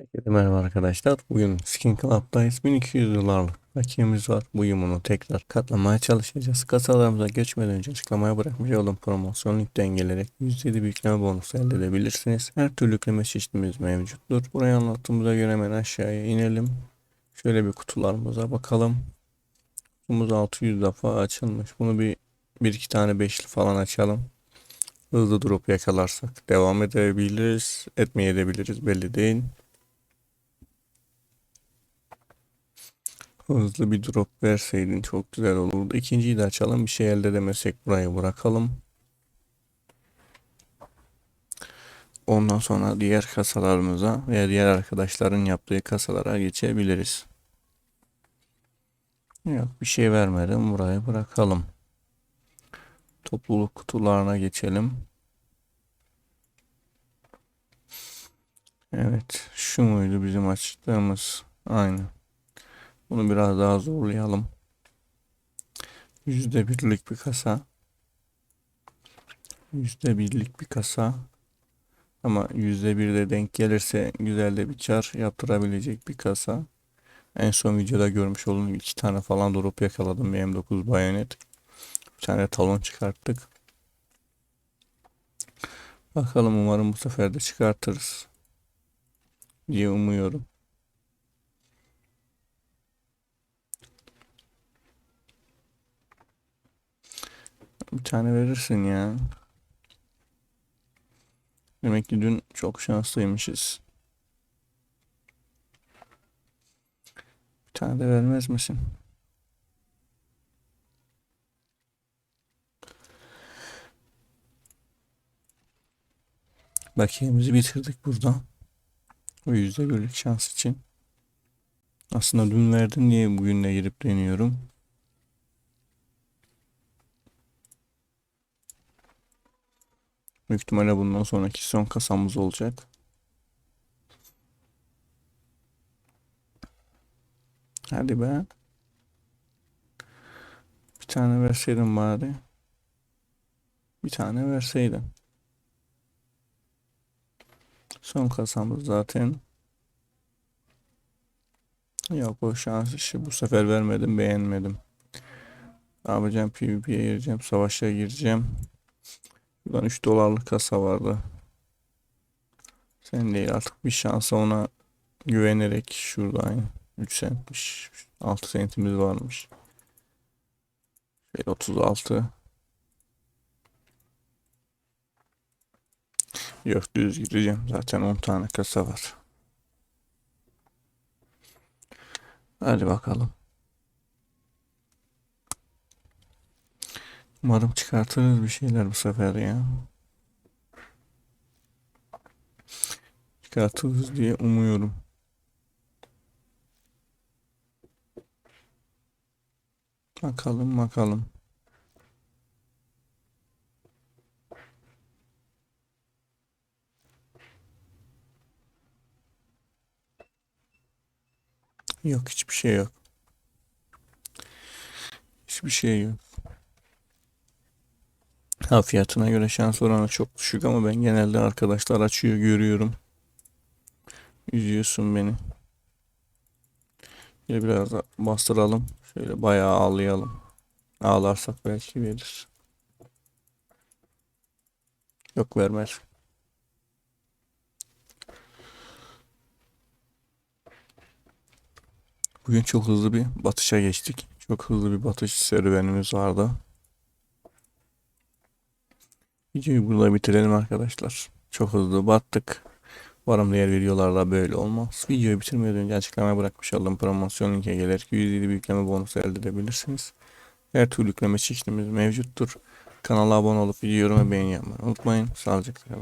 Herkese merhaba arkadaşlar. Bugün Skin Club'dayız. 1200 dolarlık bakiyemiz var. Bu yumunu tekrar katlamaya çalışacağız. Kasalarımıza geçmeden önce açıklamaya bırakmış olduğum promosyon linkten gelerek %7 büyükleme bonusu elde edebilirsiniz. Her türlü yükleme çeşitimiz mevcuttur. Burayı anlattığımıza göre hemen aşağıya inelim. Şöyle bir kutularımıza bakalım. Kutumuz 600 defa açılmış. Bunu bir, bir iki tane beşli falan açalım. Hızlı drop yakalarsak devam edebiliriz. Etmeyebiliriz belli değil. Hızlı bir drop verseydin çok güzel olurdu. İkinciyi de açalım. Bir şey elde edemezsek burayı bırakalım. Ondan sonra diğer kasalarımıza veya diğer arkadaşların yaptığı kasalara geçebiliriz. Yok bir şey vermedim. Burayı bırakalım. Topluluk kutularına geçelim. Evet. Şu muydu bizim açtığımız? Aynen. Bunu biraz daha zorlayalım. Yüzde birlik bir kasa. Yüzde birlik bir kasa. Ama yüzde bir de denk gelirse güzel de bir kar yaptırabilecek bir kasa. En son videoda görmüş olduğunuz iki tane falan drop yakaladım. Bir M9 bayonet. Bir tane talon çıkarttık. Bakalım umarım bu sefer de çıkartırız. Diye umuyorum. Bir tane verirsin ya. Demek ki dün çok şanslıymışız. Bir tane de vermez misin? Bakiyemizi bitirdik burada. O yüzde birlik şans için. Aslında dün verdin diye bugün de girip deniyorum. Büyük ihtimalle bundan sonraki son kasamız olacak. Hadi be. Bir tane verseydin bari. Bir tane verseydin. Son kasamız zaten. Yok o şans işi bu sefer vermedim beğenmedim. Ne yapacağım PvP'ye gireceğim savaşa gireceğim. Buradan 3 dolarlık kasa vardı. Sen değil artık bir şansa ona güvenerek şuradan 3 centmiş. 6 centimiz varmış. Şöyle 36. Yok düz gireceğim. Zaten 10 tane kasa var. Hadi bakalım. Umarım çıkartırız bir şeyler bu sefer ya. Çıkartırız diye umuyorum. Bakalım bakalım. Yok hiçbir şey yok. Hiçbir şey yok. Ha fiyatına göre şans oranı çok düşük ama ben genelde arkadaşlar açıyor görüyorum. Üzüyorsun beni. Şöyle biraz da bastıralım. Şöyle bayağı ağlayalım. Ağlarsak belki verir. Yok vermez. Bugün çok hızlı bir batışa geçtik. Çok hızlı bir batış serüvenimiz vardı. Videoyu burada bitirelim arkadaşlar. Çok hızlı battık. Umarım diğer videolarda böyle olmaz. Videoyu bitirmeden önce açıklamaya bırakmış olduğum promosyon linke gelerek %7 büyükleme bonusu elde edebilirsiniz. Her türlü yükleme çeşitimiz mevcuttur. Kanala abone olup video yorum ve beğeni yapmayı unutmayın. Sağlıcakla kalın.